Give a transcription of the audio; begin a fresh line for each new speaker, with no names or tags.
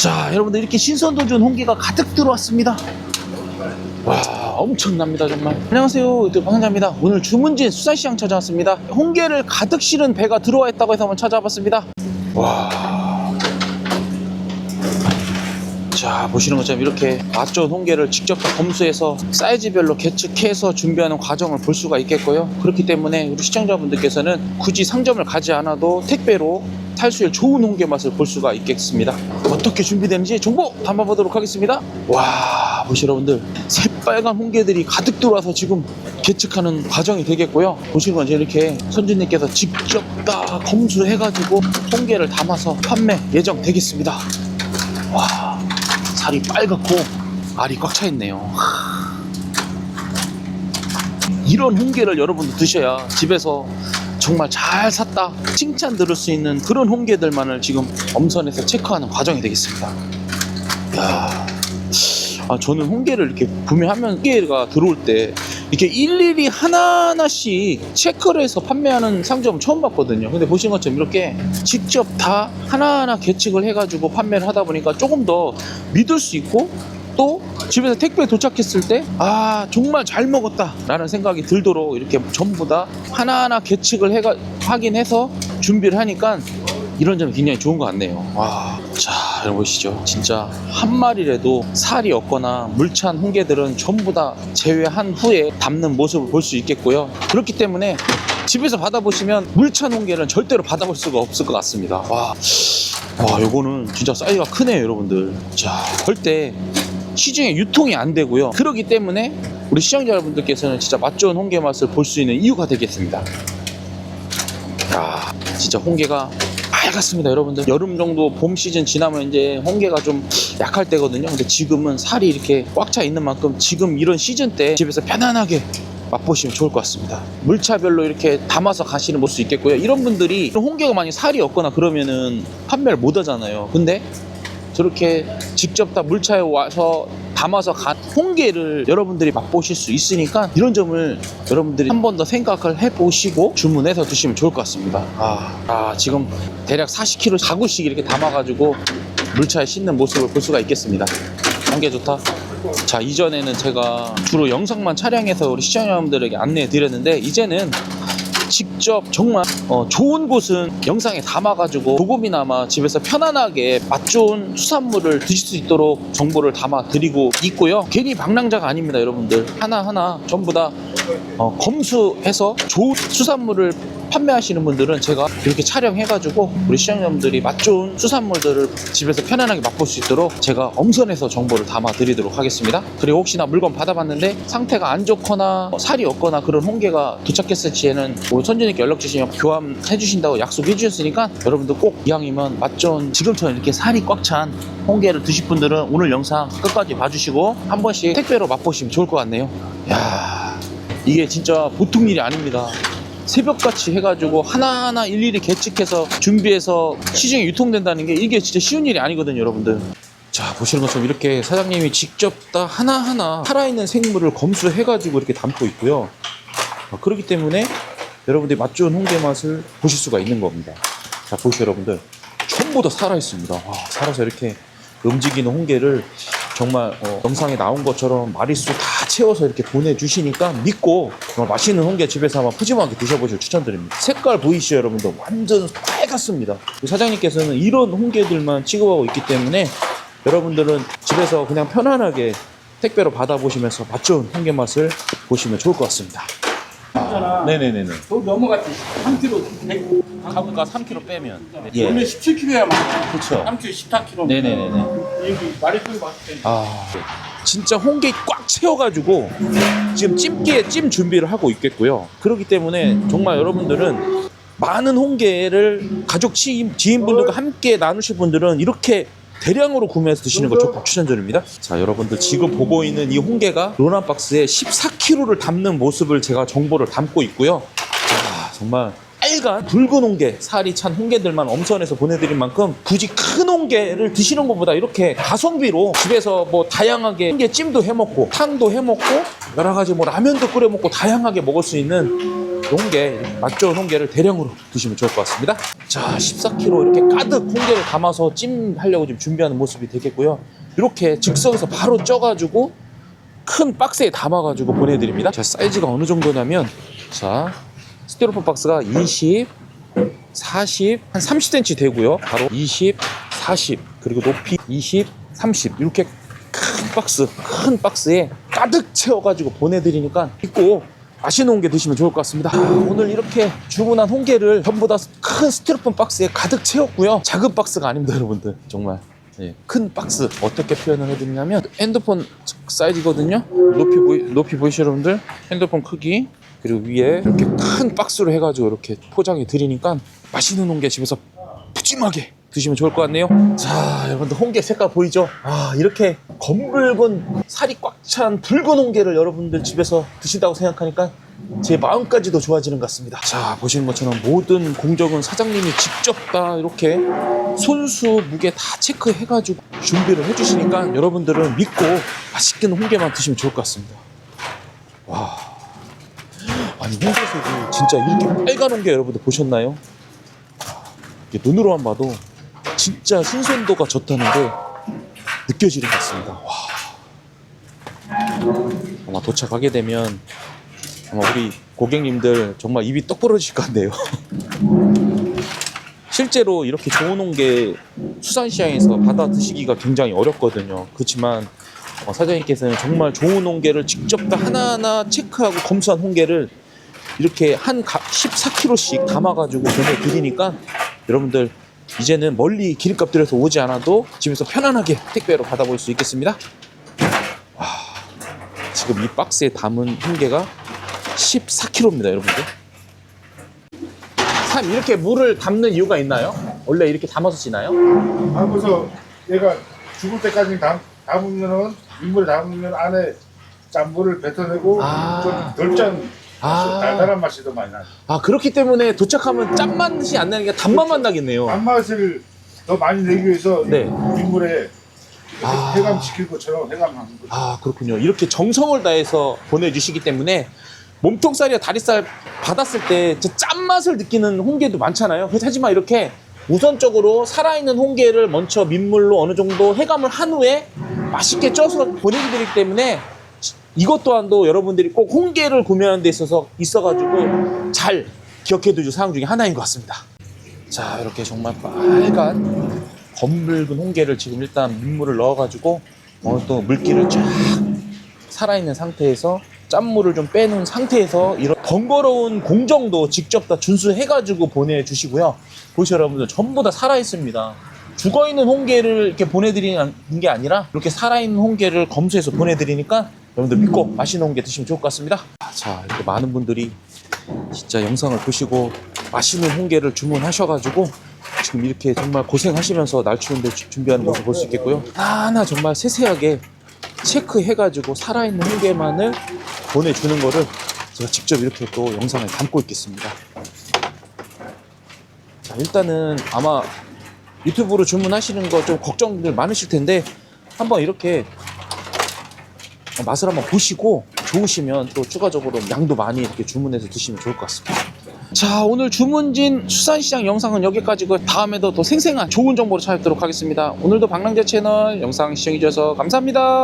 자, 여러분들 이렇게 신선도준 홍게가 가득 들어왔습니다. 와, 엄청납니다, 정말. 안녕하세요. 유튜브 방장입니다. 오늘 주문진 수산시장 찾아왔습니다. 홍게를 가득 실은 배가 들어와 있다고 해서 한번 찾아봤습니다. 와. 자 보시는 것처럼 이렇게 맛 좋은 홍게를 직접 다 검수해서 사이즈별로 계측해서 준비하는 과정을 볼 수가 있겠고요 그렇기 때문에 우리 시청자분들께서는 굳이 상점을 가지 않아도 택배로 탈수율 좋은 홍게 맛을 볼 수가 있겠습니다 어떻게 준비되는지 정보 담아보도록 하겠습니다. 와 보시 여러분들. 새빨간 홍게들이 가득 들어와서 지금 계측하는 과정이 되겠고요. 보시는 것처럼 이렇게 선주님께서 직접 다 검수해가지고 홍게를 담아서 판매 예정 되겠습니다. 와 살이 빨갛고 알이 꽉 차 있네요. 이런 홍게를 여러분도 드셔야 집에서 정말 잘 샀다 칭찬 들을 수 있는 그런 홍게들만을 지금 엄선해서 체크하는 과정이 되겠습니다. 야, 아, 저는 홍게를 이렇게 구매하면 홍게가 들어올 때 이렇게 일일이 하나하나씩 체크를 해서 판매하는 상점 처음 봤거든요. 근데 보신 것처럼 이렇게 직접 다 하나하나 계측을 해가지고 판매를 하다 보니까 조금 더 믿을 수 있고 또 집에서 택배 도착했을 때 아 정말 잘 먹었다 라는 생각이 들도록 이렇게 전부 다 하나하나 계측을 해가 확인해서 준비를 하니까 이런 점이 굉장히 좋은 것 같네요. 와, 자, 여러분 보시죠. 진짜 한 마리라도 살이 없거나 물찬 홍게들은 전부 다 제외한 후에 담는 모습을 볼 수 있겠고요. 그렇기 때문에 집에서 받아보시면 물찬 홍게는 절대로 받아볼 수가 없을 것 같습니다. 와, 와, 요거는 진짜 사이즈가 크네요, 여러분들. 자, 절대 시중에 유통이 안 되고요. 그렇기 때문에 우리 시청자 여러분들께서는 진짜 맛 좋은 홍게 맛을 볼 수 있는 이유가 되겠습니다. 야, 진짜 홍게가 빨갛습니다, 여러분들. 여름 정도 봄 시즌 지나면 이제 홍게가 좀 약할 때거든요. 근데 지금은 살이 이렇게 꽉 차 있는 만큼 지금 이런 시즌 때 집에서 편안하게 맛보시면 좋을 것 같습니다. 물차별로 이렇게 담아서 가시는 모습 있겠고요. 이런 분들이 홍게가 많이 살이 없거나 그러면은 판매를 못 하잖아요. 근데 저렇게 직접 다 물차에 와서 담아서 간 홍게를 여러분들이 맛보실 수 있으니까 이런 점을 여러분들이 한 번 더 생각을 해보시고 주문해서 드시면 좋을 것 같습니다. 아, 아, 지금 대략 40kg 4구씩 이렇게 담아가지고 물차에 싣는 모습을 볼 수가 있겠습니다. 홍게 좋다. 자, 이전에는 제가 주로 영상만 촬영해서 우리 시청자분들에게 안내해 드렸는데 이제는 직접 정말 어, 좋은 곳은 영상에 담아가지고 조금이나마 집에서 편안하게 맛 좋은 수산물을 드실 수 있도록 정보를 담아 드리고 있고요. 괜히 방랑자가 아닙니다, 여러분들. 하나하나 전부 다 어, 검수해서 좋은 수산물을 판매하시는 분들은 제가 이렇게 촬영해가지고 우리 시청자분들이 맛 좋은 수산물들을 집에서 편안하게 맛볼 수 있도록 제가 엄선해서 정보를 담아 드리도록 하겠습니다. 그리고 혹시나 물건 받아봤는데 상태가 안 좋거나 어, 살이 없거나 그런 홍게가 도착했을 시에는 우리 선주님께 연락 주시면 교환해 주신다고 약속해 주셨으니까 여러분들 꼭 이왕이면 맛 좋은 지금처럼 이렇게 살이 꽉 찬 홍게를 드실 분들은 오늘 영상 끝까지 봐주시고 한 번씩 택배로 맛보시면 좋을 것 같네요. 야 이게 진짜 보통 일이 아닙니다. 새벽같이 해가지고 하나하나 일일이 계측해서 준비해서 시중에 유통된다는 게 이게 진짜 쉬운 일이 아니거든요, 여러분들. 자, 보시는 것처럼 이렇게 사장님이 직접 다 하나하나 살아있는 생물을 검수해가지고 이렇게 담고 있고요. 어, 그렇기 때문에 여러분들이 맛 좋은 홍게 맛을 보실 수가 있는 겁니다. 자, 보시죠, 여러분들. 전부 다 살아있습니다. 와, 살아서 이렇게 움직이는 홍게를 정말 어, 영상에 나온 것처럼 마리수 다 채워서 이렇게 보내주시니까 믿고 정말 맛있는 홍게 집에서 한번 푸짐하게 드셔보실 추천드립니다. 색깔 보이시죠 여러분들 완전 빨갛습니다. 사장님께서는 이런 홍게들만 취급하고 있기 때문에 여러분들은 집에서 그냥 편안하게 택배로 받아보시면서 맛 좋은 홍게 맛을 보시면 좋을 것 같습니다. 네네네네.
또 넘어갔지. 3kg 100.
가부가 3kg 빼면.
원래 17kg야 많아.
그렇죠.
3kg 14kg.
네네네네.
여기 마리수를 봤을 때.
아, 진짜 홍게 꽉 채워가지고 지금 찜기에 찜 준비를 하고 있겠고요. 그렇기 때문에 정말 여러분들은 많은 홍게를 가족 지인, 지인분들과 함께 나누실 분들은 이렇게 대량으로 구매해서 드시는 걸 적극 추천드립니다. 자, 여러분들 지금 보고 있는 이 홍게가 로란 박스에 14kg를 담는 모습을 제가 정보를 담고 있고요. 자, 정말 빨간 붉은 홍게, 살이 찬 홍게들만 엄선해서 보내드린 만큼 굳이 큰 홍게를 드시는 것보다 이렇게 가성비로 집에서 뭐 다양하게 홍게찜도 해먹고 탕도 해먹고 여러 가지 뭐 라면도 끓여 먹고 다양하게 먹을 수 있는 홍게, 맛 좋은 홍게를 대량으로 드시면 좋을 것 같습니다. 자, 14kg 이렇게 가득 홍게를 담아서 찜 하려고 지금 준비하는 모습이 되겠고요. 이렇게 즉석에서 바로 쪄가지고 큰 박스에 담아가지고 보내드립니다. 자, 사이즈가 어느 정도냐면, 자, 스티로폼 박스가 20, 40, 한 30cm 되고요. 바로 20, 40, 그리고 높이 20, 30 이렇게 큰 박스, 큰 박스에 가득 채워가지고 보내드리니까 입고 맛있는 홍게 드시면 좋을 것 같습니다. 아, 오늘 이렇게 주문한 홍게를 전부 다 큰 스티로폼 박스에 가득 채웠고요. 작은 박스가 아닙니다, 여러분들. 정말. 예, 큰 박스 어떻게 표현을 해드리냐면 핸드폰 사이즈거든요. 높이 보이 높이 보이시죠, 여러분들? 핸드폰 크기 그리고 위에 이렇게 큰 박스로 해가지고 이렇게 포장해 드리니까 맛있는 홍게 집에서 푸짐하게 드시면 좋을 것 같네요. 자, 여러분들 홍게 색깔 보이죠? 아, 이렇게 검붉은 살이 꽉 찬 붉은 홍게를 여러분들 집에서 드신다고 생각하니까 제 마음까지도 좋아지는 것 같습니다. 자, 보시는 것처럼 모든 공정은 사장님이 직접 다 이렇게 손수 무게 다 체크해가지고 준비를 해주시니까 여러분들은 믿고 맛있게 홍게만 드시면 좋을 것 같습니다. 와. 아니, 홍게색이 진짜 이렇게 빨간 홍게 여러분들 보셨나요? 눈으로만 봐도 진짜 신선도가 좋다는 게 느껴지는 것 같습니다. 와. 아마 도착하게 되면 아마 우리 고객님들 정말 입이 떡 벌어질 것 같네요. 실제로 이렇게 좋은 홍게 수산시장에서 받아 드시기가 굉장히 어렵거든요. 그렇지만 어, 사장님께서는 정말 좋은 홍게를 직접 다 하나하나 체크하고 검수한 홍게를 이렇게 한 14kg씩 담아가지고 보내드리니까 여러분들 이제는 멀리 기름값 들여서 오지 않아도 집에서 편안하게 택배로 받아볼 수 있겠습니다. 와, 지금 이 박스에 담은 홍게가 14kg입니다, 여러분들. 참 이렇게 물을 담는 이유가 있나요? 원래 이렇게 담아서 지나요?
아, 그래서 얘가 죽을 때까지 담, 담으면은 민물에 담으면 안에 짠물을 뱉어내고
아.
좀덜짠
아.
달달한 맛이 더 많이 나요.
아 그렇기 때문에 도착하면 짠맛이 안게 단맛만 나겠네요.
단맛을 더 많이 내기 위해서
네.
민물에
아.
해감시킬 것처럼 해감하는 거죠.
아 그렇군요. 이렇게 정성을 다해서 보내주시기 때문에 몸통살이나 다리살 받았을 때저 짠맛을 느끼는 홍게도 많잖아요. 그래서 하지만 이렇게 우선적으로 살아있는 홍게를 먼저 민물로 어느 정도 해감을 한 후에 맛있게 쪄서 보내드리기 때문에 이것 또한도 여러분들이 꼭 홍게를 구매하는 데 있어서 있어가지고 잘 기억해 두실 사항 중에 하나인 것 같습니다. 자 이렇게 정말 빨간 검붉은 홍게를 지금 일단 민물을 넣어가지고 어느 또 물기를 쫙 살아있는 상태에서 짠물을 좀 빼놓은 상태에서 이런 번거로운 공정도 직접 다 준수해가지고 보내주시고요. 보시죠 여러분들 전부 다 살아있습니다. 죽어있는 홍게를 이렇게 보내드리는 게 아니라 이렇게 살아있는 홍게를 검수해서 보내드리니까 여러분들 믿고 맛있는 홍게 드시면 좋을 것 같습니다. 자 이렇게 많은 분들이 진짜 영상을 보시고 맛있는 홍게를 주문하셔가지고 지금 이렇게 정말 고생하시면서 날추는데 준비하는 모습 볼 수 있겠고요. 하나 정말 세세하게 체크해가지고 살아있는 홍게만을 보내주는 거를 제가 직접 이렇게 또 영상에 담고 있겠습니다. 자, 일단은 아마 유튜브로 주문하시는 거 좀 걱정들 많으실 텐데 한번 이렇게 맛을 한번 보시고 좋으시면 또 추가적으로 양도 많이 이렇게 주문해서 드시면 좋을 것 같습니다. 자 오늘 주문진 수산시장 영상은 여기까지고 다음에도 더 생생한 좋은 정보로 찾아뵙도록 하겠습니다. 오늘도 방랑제 채널 영상 시청해주셔서 감사합니다.